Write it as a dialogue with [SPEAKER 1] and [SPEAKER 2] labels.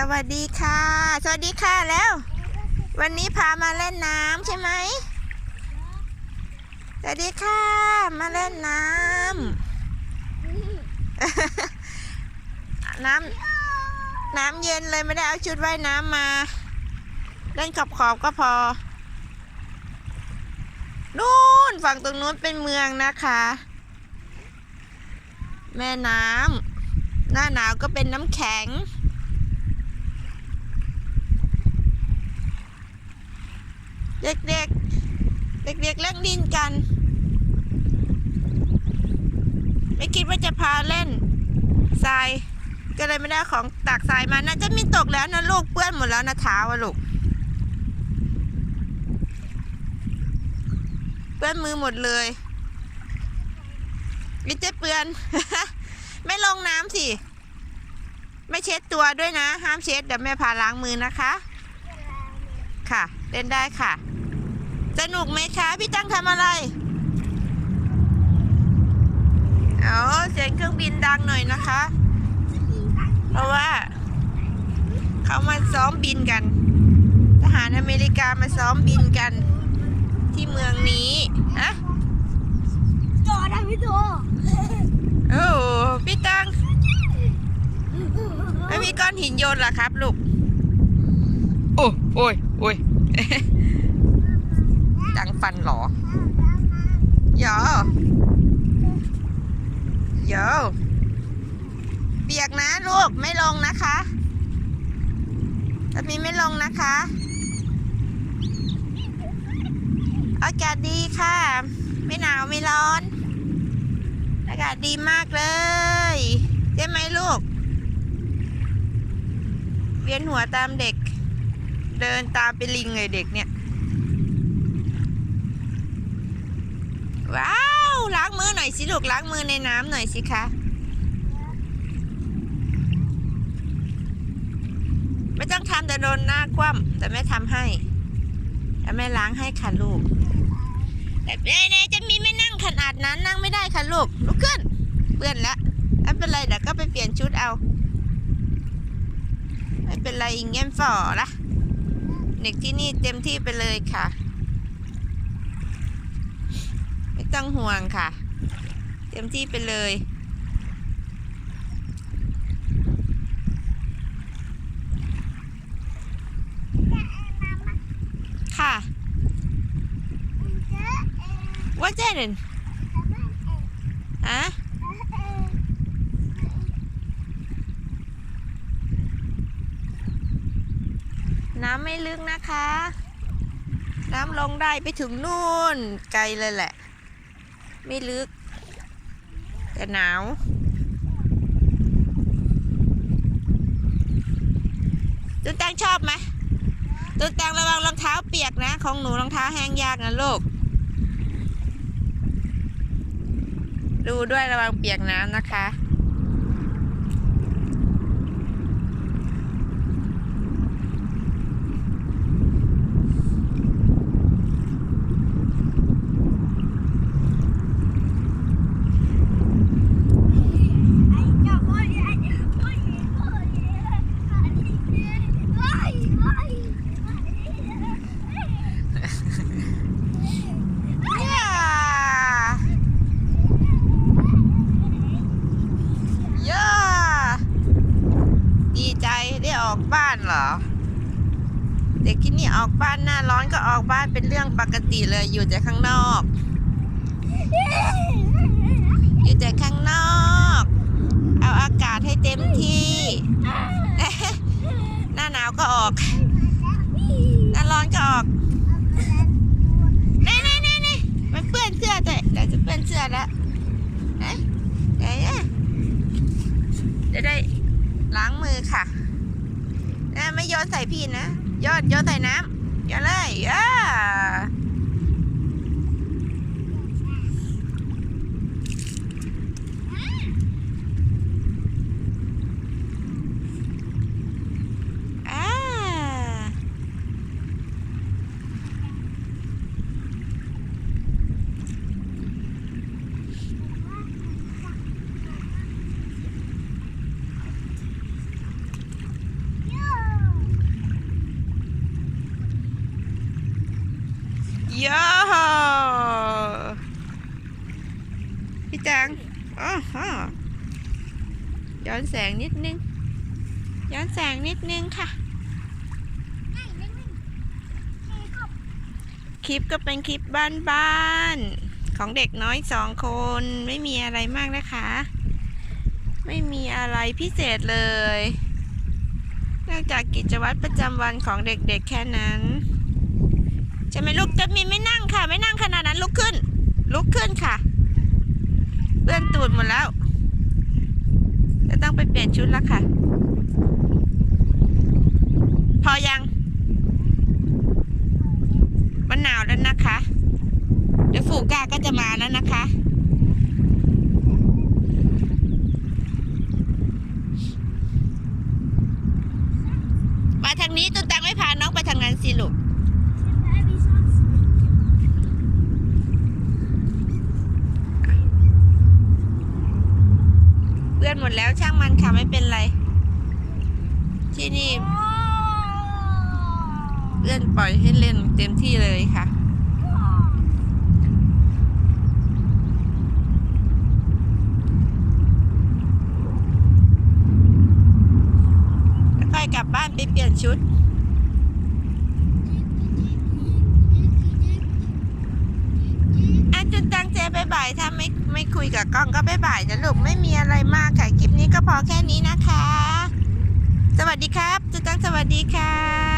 [SPEAKER 1] สวัสดีค่ะ สวัสดีค่ะแล้ว วันนี้พามาเล่นน้ำใช่ไหมสวัสดีค่ะ มาเล่นน้ำน้ำน้ำเย็นเลยไม่ได้เอาชุดว่ายน้ำมา เล่นขอบขอบๆก็พอนู่นฝั่งตรงนู้นเป็นเมืองนะคะ แม่น้ำหน้าหนาวก็เป็นน้ำแข็ง เด็กๆ เด็กๆเล่นดินกัน ไม่คิดว่าจะพาเล่นทรายก็เลยไม่ได้ของตักทรายมาน่าจะมีตกแล้วนะลูกเปื้อนหมดแล้วนะเท้าอะลูกเปื้อนมือหมดเลยมิเจเปื้อน ไม่ลงน้ำสิ ไม่เช็ดตัวด้วยนะ ห้ามเช็ดเดี๋ยวแม่พาล้างมือนะคะ ค่ะ เล่นได้ค่ะ สนุกไหมคะพี่ตั้งทำอะไรเอาเสียงเครื่องบินดังหน่อยนะคะ เพราะว่า เขามาซ้อมบินกัน ทหารอเมริกามาซ้อมบินกัน ที่เมืองนี้ฮะ
[SPEAKER 2] จอได้พี่ตัว
[SPEAKER 1] โอ้พี่ตั้งไม่มีก้อนหินโยนหรอครับลูก โอ้โอ้ยโอ้ย ดังฟันเหรอเยอะเยอะเปียกนะลูกไม่ลงนะคะถ้ามีไม่ลงนะคะอากาศดีค่ะ ไม่หนาวไม่ร้อน อากาศดีมากเลยใช่ไหมลูก เวียนหัวตามเด็ก เดินตามไปลิงเลยเด็กเนี่ย ว้าว ล้างมื อหน่อยสิลูกล้างมือในน้ำหน่อยสิคะ ไม่ต้องทำแต่โดนหน้าคว่ำแต่ไม่ทำให้ แต่ไม่ล้างให้ค่ะลูกแต่เน่ๆจะมีไม่นั่งขนาดนั้นนั่งไม่ได้ค่ะลูกลุกขึ้นเปื้อนแล้วไม่เป็นไรเดี๋ยวก็ไปเปลี่ยนชุดเอา ไม่เป็นไรอิงเงี้ยฝ่อละเด็กที่นี่เต็มที่ไปเลยค่ะ ไม่ต้องห่วงค่ะ ต็มที่ไปเลย ค่ะว่าเจนอะน้ำไม่ลึกนะคะ น้ำลงได้ไปถึงนู่น ไกลเลยแหละ ไม่ลึก แต่หนาวตุ๊กแตงชอบไหมตุ๊กแตงระวังรองเท้าเปียกนะ ของหนูรองเท้าแห้งยากนะลูก ดูด้วยระวังเปียกน้ำนะคะ ย่าย่าดีใจได้ออกบ้านเหรอ เด็กที่นี่ออกบ้านหน้าร้อนก็ออกบ้านเป็นเรื่องปกติเลยอยู่แต่ข้างนอก อยู่แต่ข้างนอก เอาอากาศให้เต็มที่ หน้าหนาวก็ออก หน้าร้อนก็ออกนี่นี่นี่นี่มันเปื้อนเสื้อแต่เดี๋ยวจะเปื้อนเสื้อแล้วไหนไหนเนี่ยจะได้ล้างมือค่ะนะไม่โยนใส่พี่นะ โยนโยนใส่น้ำโยนเลยอ่าอ่า อ๋อฮะย้อนแสงนิดนึง ย้อนแสงนิดนึงค่ะ คลิปก็เป็นคลิปบ้านๆ ของเด็กน้อยสองคนไม่มีอะไรมากนะคะ ไม่มีอะไรพิเศษเลย นอกจากกิจวัตรประจำวันของเด็กๆแค่นั้นใช่ไหมลูกจะมีไม่นั่งค่ะ ไม่นั่งขนาดนั้นลุกขึ้น ลุกขึ้นค่ะ เปื้อนตูดหมดแล้วจะต้องไปเปลี่ยนชุดแล้วค่ะ พอยัง มันหนาวแล้วนะคะ เดี๋ยวฝูกาก็จะมาแล้วนะคะมาทางนี้ตุนตังไม่พาน้องไปทางนั้นสิลูก
[SPEAKER 2] ไอ้พี่ชอบ
[SPEAKER 1] เพื่อนหมดแล้วช่างมันค่ะไม่เป็นไร ที่นี่เพื่อนปล่อยให้เล่นเต็มที่เลยค่ะค่อยกลับบ้านไปเปลี่ยนชุด อาจุดตังเจ บายบายถ้าไม่ไม่คุยกับกล้องก็บายบายนะลูกไม่มีอะไรมากค่ะคลิปนี้ก็พอแค่นี้นะคะ สวัสดีครับจุตังสวัสดีค่ะ